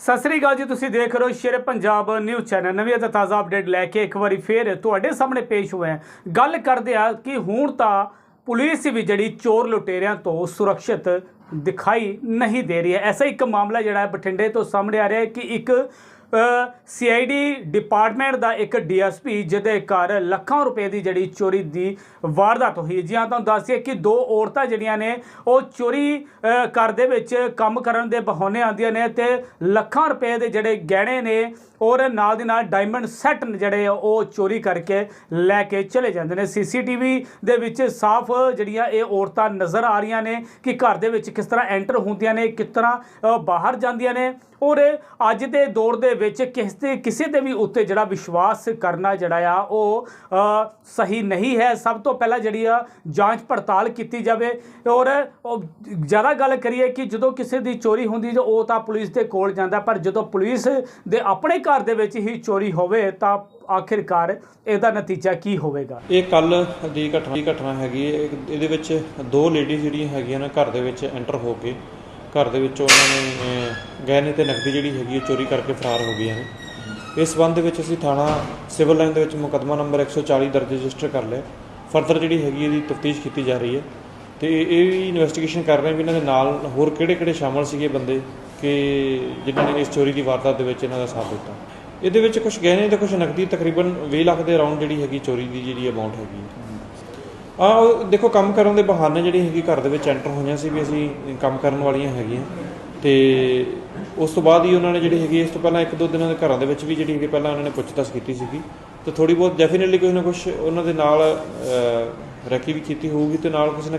ਸਤਿ ਸ੍ਰੀ ਅਕਾਲ ਜੀ, ਤੁਸੀਂ ਦੇਖ ਰਹੇ ਹੋ ਸ਼ੇਰ ਪੰਜਾਬ ਨਿਊਜ਼ ਚੈਨਲ। ਨਵੀਂ ਅਤੇ ਤਾਜ਼ਾ ਅਪਡੇਟ ਲੈ ਕੇ ਇੱਕ ਵਾਰੀ ਫੇਰ ਤੁਹਾਡੇ ਸਾਹਮਣੇ ਪੇਸ਼ ਹੋਇਆ ਗੱਲ ਕਰਦੇ ਆ ਕਿ ਹੁਣ ਤਾਂ ਪੁਲਿਸ ਵੀ ਜਿਹੜੀ ਚੋਰ ਲੁਟੇਰਿਆਂ ਤੋਂ ਸੁਰੱਖਿਅਤ ਦਿਖਾਈ ਨਹੀਂ ਦੇ ਰਹੀ ਹੈ। ਐਸਾ ਇੱਕ ਮਾਮਲਾ ਜਿਹੜਾ ਹੈ ਬਠਿੰਡੇ ਤੋਂ ਸਾਹਮਣੇ ਆ ਰਿਹਾ ਹੈ ਕਿ ਇੱਕ ਸੀਆਈਡੀ ਡਿਪਾਰਟਮੈਂਟ ਦਾ ਇੱਕ ਡੀਐਸਪੀ, ਜਿਹਦੇ ਘਰ ਲੱਖਾਂ ਰੁਪਏ ਦੀ ਜਿਹੜੀ ਚੋਰੀ ਦੀ ਵਾਰਦਾਤ ਹੋਈ। ਜਿਹਾਂ ਤੁਹਾਨੂੰ ਦੱਸਿਆ ਕਿ ਦੋ ਔਰਤਾਂ ਜਿਹੜੀਆਂ ਨੇ, ਉਹ ਚੋਰੀ ਘਰ ਦੇ ਵਿੱਚ ਕੰਮ ਕਰਨ ਦੇ ਬਹਾਨੇ ਆਉਂਦੀਆਂ ਨੇ ਤੇ ਲੱਖਾਂ ਰੁਪਏ ਦੇ ਜਿਹੜੇ ਗਹਿਣੇ ਨੇ, ਔਰ ਨਾਲ ਦੀ ਨਾਲ ਡਾਇਮੰਡ ਸੈੱਟ ਜਿਹੜੇ ਉਹ ਚੋਰੀ ਕਰਕੇ ਲੈ ਕੇ ਚਲੇ ਜਾਂਦੇ ਨੇ। ਸੀਸੀਟੀਵੀ ਦੇ ਵਿੱਚ ਸਾਫ਼ ਜਿਹੜੀਆਂ ਇਹ ਔਰਤਾਂ ਨਜ਼ਰ ਆ ਰਹੀਆਂ ਨੇ ਕਿ ਘਰ ਦੇ ਵਿੱਚ ਕਿਸ ਤਰ੍ਹਾਂ ਐਂਟਰ ਹੁੰਦੀਆਂ ਨੇ, ਕਿਸ ਤਰ੍ਹਾਂ ਬਾਹਰ ਜਾਂਦੀਆਂ ਨੇ। ਔਰ ਅੱਜ ਦੇ ਦੌਰ ਦੇ ਵਿੱਚ ਕਿਸੇ ਤੇ ਕਿਸੇ ਤੇ ਵੀ ਉੱਤੇ ਜਿਹੜਾ ਵਿਸ਼ਵਾਸ ਕਰਨਾ ਜਿਹੜਾ ਆ, ਉਹ ਸਹੀ ਨਹੀਂ ਹੈ। ਸਭ ਤੋਂ ਪਹਿਲਾਂ ਜਿਹੜੀ ਆ, ਜਾਂਚ ਪੜਤਾਲ ਕੀਤੀ ਜਾਵੇ। ਔਰ ਜ਼ਿਆਦਾ ਗੱਲ ਕਰੀਏ ਕਿ ਜਦੋਂ ਕਿਸੇ ਦੀ ਚੋਰੀ ਹੁੰਦੀ ਜੋ ਉਹ ਤਾਂ ਪੁਲਿਸ ਦੇ ਕੋਲ ਜਾਂਦਾ। ਪਰ ਜਦੋਂ ਪੁਲਿਸ ਦੇ ਆਪਣੇ ਘਰ ਦੇ ਵਿੱਚ ਹੀ ਚੋਰੀ ਹੋਵੇ, ਤਾਂ ਆਖਿਰਕਾਰ ਇਹਦਾ ਨਤੀਜਾ ਕੀ ਹੋਵੇਗਾ? ਇਹ ਕੱਲ ਦੀ ਘਟਨਾ ਦੀ ਘਟਨਾ ਹੈਗੀ ਹੈ। ਇਹਦੇ ਵਿੱਚ ਦੋ ਲੇਡੀਜ਼ ਜਿਹੜੀਆਂ ਹੈਗੀਆਂ ਨੇ, ਘਰ ਦੇ ਵਿੱਚ ਐਂਟਰ ਹੋ ਕੇ। ਘਰ ਦੇ ਵਿੱਚੋਂ ਉਹਨਾਂ ਨੇ ਗਹਿਣੇ ਤੇ ਨਕਦੀ ਜਿਹੜੀ ਹੈਗੀ ਹੈ ਚੋਰੀ ਕਰਕੇ ਫਰਾਰ ਹੋ ਗਈਆਂ ਹਨ ਇਸ ਸੰਬੰਧ ਵਿੱਚ ਅਸੀਂ ਥਾਣਾ ਸਿਵਲ ਲਾਈਨ ਦੇ ਵਿੱਚ ਮੁਕੱਦਮਾ ਨੰਬਰ 140 ਦਰਜ ਰਜਿਸਟਰ ਕਰ ਲਿਆ। ਫਰਦਰ ਜਿਹੜੀ ਹੈਗੀ ਇਹਦੀ ਤਫਤੀਸ਼ ਕੀਤੀ ਜਾ ਰਹੀ ਹੈ। ਤੇ ਇਹ ਵੀ ਇਨਵੈਸਟੀਗੇਸ਼ਨ ਕਰ ਰਹੇ ਵੀ ਇਹਨਾਂ ਦੇ ਨਾਲ ਹੋਰ ਕਿਹੜੇ-ਕਿਹੜੇ ਸ਼ਾਮਲ ਸੀਗੇ ਬੰਦੇ ਕਿ ਜਿਨ੍ਹਾਂ ਨੇ ਇਸ ਚੋਰੀ ਦੀ ਵਾਰਦਾਤ ਦੇ ਵਿੱਚ ਇਹਨਾਂ ਦਾ ਸਾਥ ਦਿੱਤਾ। ਇਹਦੇ ਵਿੱਚ ਕੁਝ ਗਹਿਣੇ ਤੇ ਕੁਝ ਨਕਦੀ ਤਕਰੀਬਨ 20 ਲੱਖ ਦੇ ਅਰਾਊਂਡ ਜਿਹੜੀ ਹੈਗੀ, ਚੋਰੀ ਦੀ ਜਿਹੜੀ ਅਮਾਉਂਟ ਹੈਗੀ ਹੈ। ਆ ਉਹ ਦੇਖੋ, ਕੰਮ ਕਰਨ ਦੇ ਬਹਾਨੇ ਜਿਹੜੀ ਹੈਗੀ ਘਰ ਦੇ ਵਿੱਚ ਐਂਟਰ ਹੋਈਆਂ ਸੀ ਵੀ ਅਸੀਂ ਕੰਮ ਕਰਨ ਵਾਲੀਆਂ ਹੈਗੀਆਂ। ਤੇ ਉਸ ਤੋਂ ਬਾਅਦ ਹੀ ਉਹਨਾਂ ਨੇ ਜਿਹੜੀ ਹੈਗੀ, ਇਸ ਤੋਂ ਪਹਿਲਾਂ ਇੱਕ ਦੋ ਦਿਨਾਂ ਦੇ ਘਰਾਂ ਦੇ ਵਿੱਚ ਵੀ ਜਿਹੜੀ ਹੈਗੀ, ਪਹਿਲਾਂ ਉਹਨਾਂ ਨੇ ਪੁੱਛਤਾਛ ਕੀਤੀ ਸੀਗੀ। ਤੇ ਥੋੜੀ ਬਹੁਤ ਡੈਫੀਨਿਟਲੀ ਕੋਈ ਨਾ ਕੁਝ ਉਹਨਾਂ ਦੇ ਨਾਲ ਰੈਕੀ ਵੀ ਕੀਤੀ ਹੋਊਗੀ ਤੇ ਨਾਲ ਕੁਝ ਨਾ